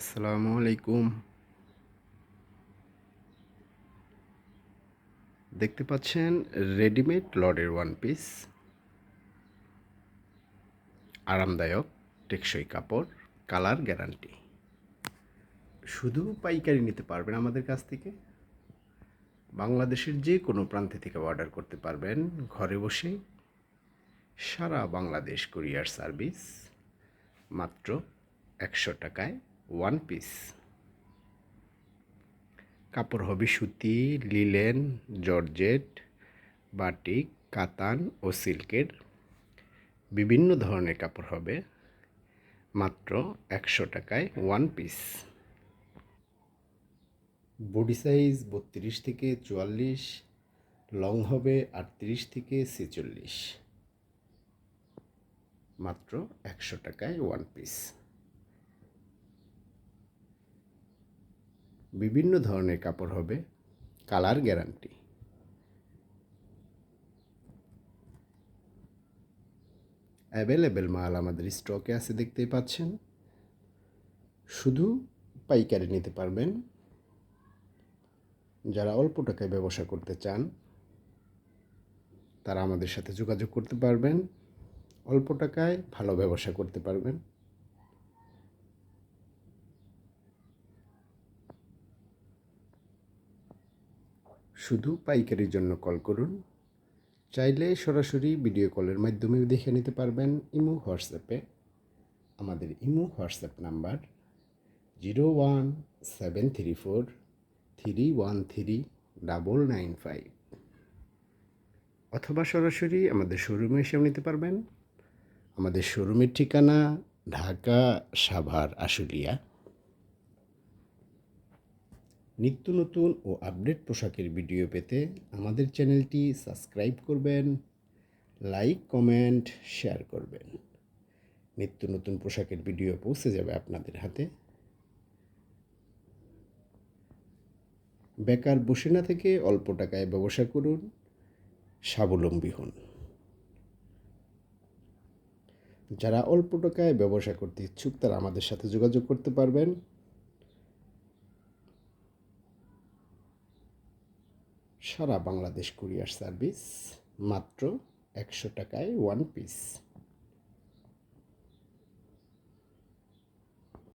আসসালামু আলাইকুম। দেখতে পাচ্ছেন রেডিমেড লডের ওয়ান পিস। আরামদায়ক, টেকসই কাপড়, কালার গ্যারান্টি। শুধু পাইকারি নিতে পারবেন আমাদের কাছ থেকে। বাংলাদেশের যে কোনো প্রান্তে থেকে অর্ডার করতে পারবেন। ঘরে বসে সারা বাংলাদেশ কুরিয়ার সার্ভিস। মাত্র একশো টাকায় ওয়ান পিস কাপড় হবে সুতি লিলেন জর্জেট বাটিক কাতান ও সিল্কের বিভিন্ন ধরনের কাপড় হবে মাত্র একশো টাকায় ওয়ান পিস বডি সাইজ বত্রিশ থেকে চুয়াল্লিশ লং হবে আটত্রিশ থেকে ছেচল্লিশ মাত্র একশো টাকায় ওয়ান পিস বিভিন্ন ধরনের কাপড় হবে, কালার গ্যারান্টি। অ্যাভেলেবেল মাল আমাদের স্টকে আছে দেখতেই পাচ্ছেন। শুধু পাইকারি নিতে পারবেন। যারা অল্প টাকায় ব্যবসা করতে চান, তারা আমাদের সাথে যোগাযোগ করতে পারবেন। অল্প টাকায় ভালো ব্যবসা করতে পারবেন। শুধু পাইকারির জন্য কল করুন। চাইলে সরাসরি ভিডিও কলের মাধ্যমেও দেখে নিতে পারবেন ইমো, হোয়াটসঅ্যাপে আমাদের Imo, WhatsApp number zero one seven three four three one three double nine five. অথবা সরাসরি আমাদের শোরুমে এসেও নিতে পারবেন। আমাদের শোরুমের ঠিকানা ঢাকা সাভার আশুলিয়া। নিত্য নতুন ও আপডেট পোশাকের ভিডিও পেতে আমাদের চ্যানেলটি সাবস্ক্রাইব করবেন, লাইক, কমেন্ট, শেয়ার করবেন। নিত্য নতুন পোশাকের ভিডিও পৌঁছে যাবে আপনাদের হাতে। বেকার বসে না থেকে অল্প টাকায় ব্যবসা করুন, স্বাবলম্বী হন। যারা অল্প টাকায় ব্যবসা করতে ইচ্ছুক তারা আমাদের সাথে যোগাযোগ করতে পারবেন। সারা বাংলাদেশ কুরিয়ার সার্ভিস মাত্র একশো টাকায় ওয়ান পিস